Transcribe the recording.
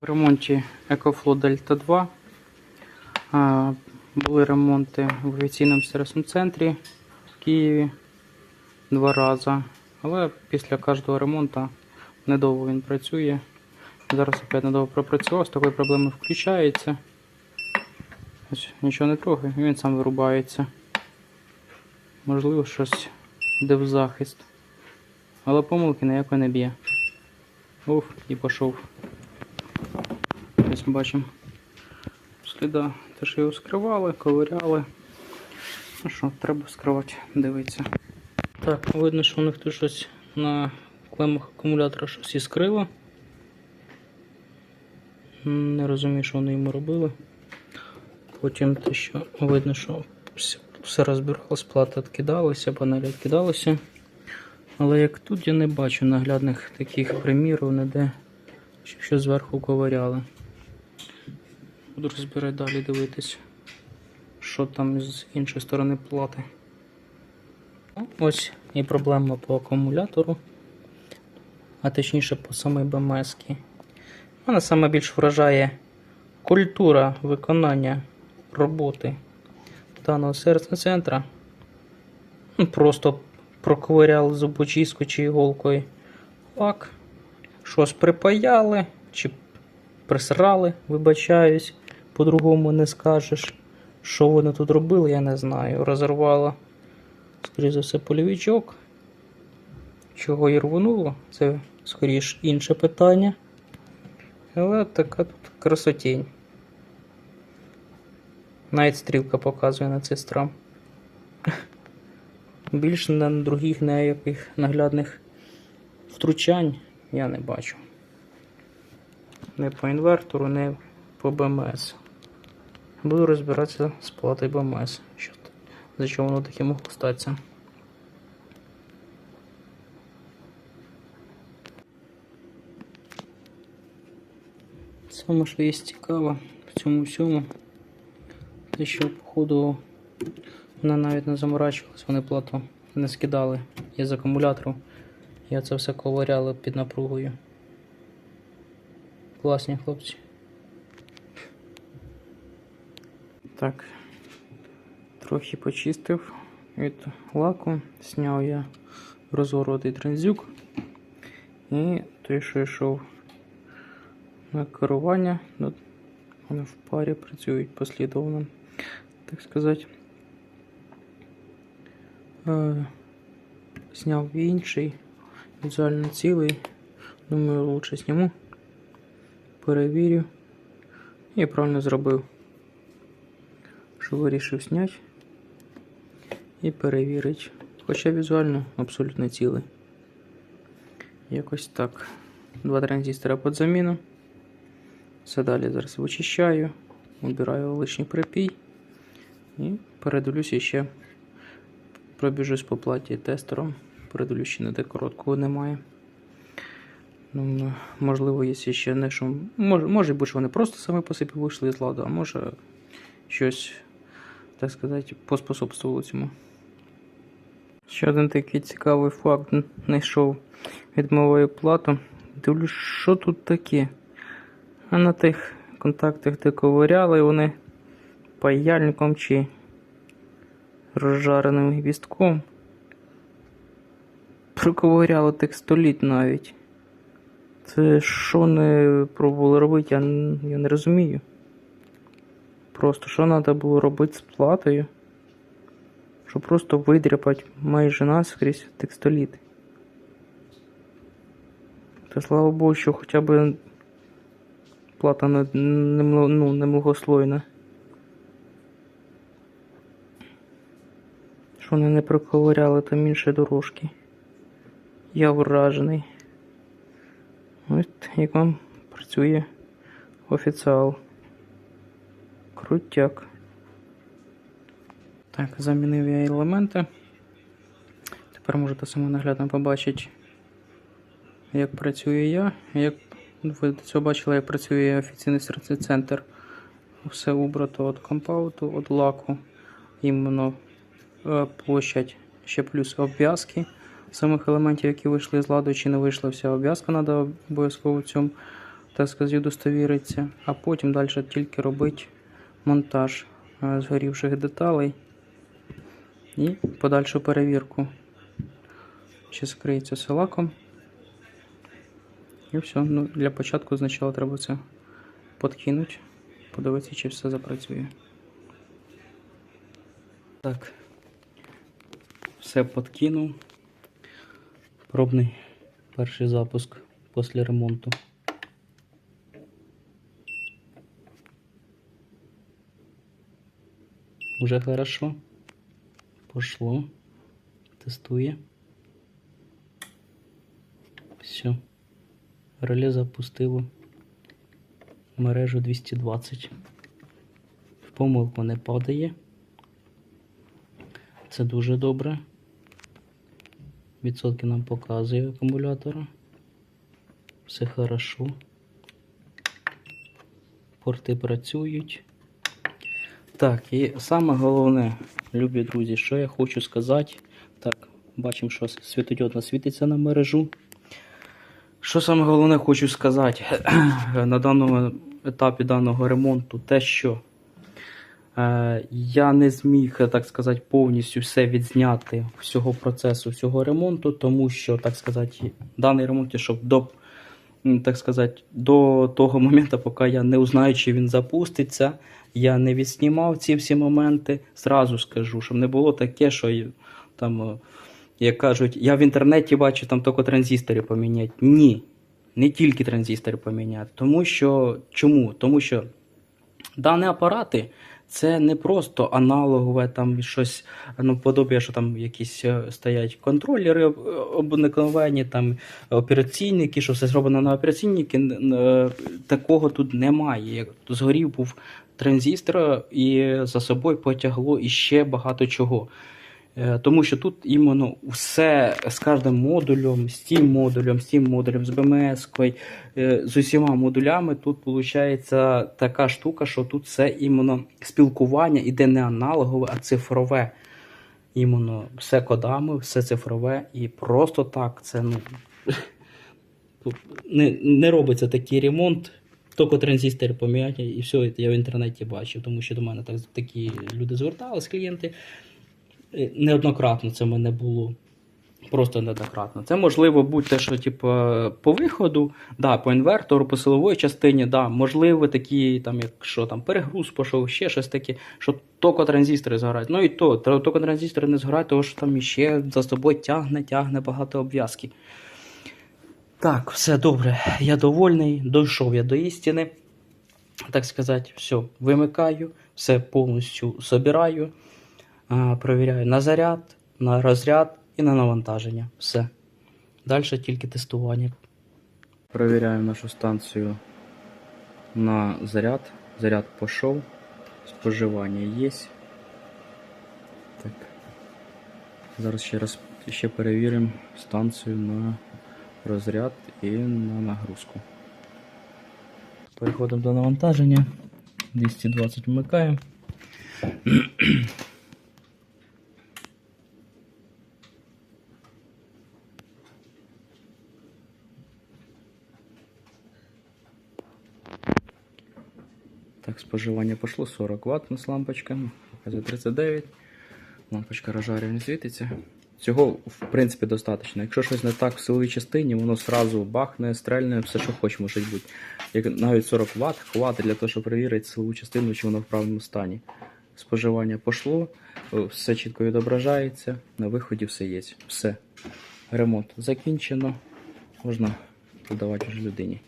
В ремонті EcoFlow Delta 2. А, Були ремонти в офіційному сервісному центрі в Києві два рази. Але після кожного ремонту недовго він працює. Зараз опять недовго пропрацював, з такої проблеми включається. Ось нічого не трогає, він сам вирубається. Можливо, щось йде в захист. Але помилки ніякої не б'є. Уф, і пішов. Бачимо сліда. Теж його скривали, ковиряли. Ну що, треба скривати, дивитися. Так, видно, що у них тут щось на клемах акумулятора щось іскрило. Не розумію, що вони йому робили. Потім те, що видно, що все- розбиралось, плата відкидалася, панелі відкидалися. Але як тут я не бачу наглядних таких примірів, ніде, щоб щось зверху ковиряли. Буду розбирати далі дивитись, що там з іншої сторони плати. Ось і проблема по акумулятору, а точніше по самій БМС. Мене саме більш вражає культура виконання роботи даного сервісного центра. Ну, Просто проковиряли зубочисткою чи іголкою лак, щось припаяли чи присрали, вибачаюсь, по-другому не скажеш. Що вони тут робили, я не знаю. Розірвало, скоріше за все, полівічок. Чого і рвонуло, це скоріш інше питання. Але така тут красотінь. Навіть стрілка показує на цей страм. Більш на других ніяких наглядних втручань я не бачу. Не по інвертору, не по БМС. Буду розбиратися з платою БМС. Що, за що воно таке могло статися. Саме що є цікаво в цьому всьому, те, що походу вона навіть не заморачувалась, вони плату не скидали із акумулятору. Я це все ковиряли під напругою. Класні хлопці. Так. Трохи почистив від лаку, зняв я розгородий транзюк. І той, що йшов на керування, вони в парі працюють послідовно, так сказати. Е, Зняв інший, візуально цілий. Думаю, лучше зніму. Перевірю. І правильно зробив. Що вирішив зняти і перевірити. Хоча візуально абсолютно цілий. Якось так. Два транзистора під заміну. Все далі зараз вичищаю, вибираю лишній припій і передивлюся ще. Пробіжусь по платі тестером. Передивлюсь, ще ніде короткого немає. Ну, можливо, є ще не що. Може, може бути, що вони просто самі по собі вийшли з ладу, а може щось, так сказати, поспособствувало цьому. Ще один такий цікавий факт знайшов відмовою плату. Дивлюсь, що тут таке. А на тих контактах, де ковиряли, вони паяльником чи розжареним гвістком. Проковиряло текстоліт навіть. Це що не пробували робити, я не розумію. Просто що треба було робити з платою, щоб просто видряпати майже наскрізь текстоліт. Та слава Богу, що хоча б плата не, не, ну, не многослойна. Що вони не проковиряли там інші дорожки. Я вражений. Ось як вам працює офіціал. Крутяк. Так, замінив я елементи. Тепер можете самонаглядно побачити, як працюю я. Як ви до бачили, як працює офіційний сервісний центр. Все убрато від компауту, від лаку. Іменно е, площадь, ще плюс обв'язки самих елементів, які вийшли з ладу, чи не вийшла вся обв'язка, треба обов'язково в цьому так сказати, удостовіритися, а потім далі тільки робити монтаж е, згорівших деталей і подальшу перевірку. Чи скриється все лаком. І все. Ну, для початку спочатку треба це подкинути, подивитися, чи все запрацює. Так. Все подкинув. Пробний перший запуск після ремонту. Уже хорошо. Пошло. Тестує. Все. Реле запустило мережу 220. В помилку не падає. Це дуже добре. Відсотки нам показує акумулятора. Все хорошо. Порти працюють. Так, і саме головне, любі друзі, що я хочу сказати. Так, бачимо, що світодіодно світиться на мережу. Що саме головне хочу сказати на даному етапі даного ремонту, те, що е, я не зміг, так сказати, повністю все відзняти всього процесу, всього ремонту, тому що, так сказати, даний ремонт, щоб до, так сказати, до того моменту, поки я не узнаю, чи він запуститься, я не відснімав ці всі моменти. Зразу скажу, щоб не було таке, що там. е, як кажуть, я в інтернеті бачу там тільки транзистори поміняти. Ні, не тільки транзистори поміняти. Тому що чому? Тому що дані апарати це не просто аналогове, там щось ну, подобає, що там якісь е, стоять контролери об- обникновені, там операційники, що все зроблено на операційники. е, Такого тут немає. Як Згорів був транзистор і за собою потягло іще багато чого. Е, Тому що тут іменно все з кожним модулем, з тим модулем, з тим модулем, з БМС, з усіма модулями, тут виходить така штука, що тут все іменно спілкування іде не аналогове, а цифрове. Іменно все кодами, все цифрове, і просто так це ну, не, не робиться такий ремонт. Тільки транзистори поміняти, і все, я в інтернеті бачив, тому що до мене так, такі люди звертались, клієнти. Е, Неоднократно це в мене було. Просто неоднократно. Це можливо будь те, що типу, по виходу, да, по інвертору, по силовій частині, да, можливо, такі, там, якщо там перегруз пішов, ще щось таке, що тільки транзистори згорають. Ну і то, тр- тільки транзистори не згорають, тому що там іще за собою тягне, тягне багато обв'язки. Так, все добре. Я довольний, дійшов я до істини. Так сказати, все, вимикаю, все повністю собираю. Провіряю на заряд, на розряд і на навантаження. Все. Далі тільки тестування. Провіряю нашу станцію на заряд. Заряд пішов. Споживання є. Так. Зараз ще раз ще перевіримо станцію на розряд і на нагрузку. Переходимо до навантаження. 220 вмикаємо. Так, споживання пішло 40 Вт у нас лампочка. Показує 39. Лампочка розжарює не світиться. Цього, в принципі, достатньо. Якщо щось не так в силовій частині, воно сразу бахне, стрельне, все, що хоче, може бути. Як навіть 40 Вт хватить для того, щоб перевірити силову частину, чи воно в правильному стані. Споживання пішло, все чітко відображається, на виході все є. Все. Ремонт закінчено. Можна подавати вже людині.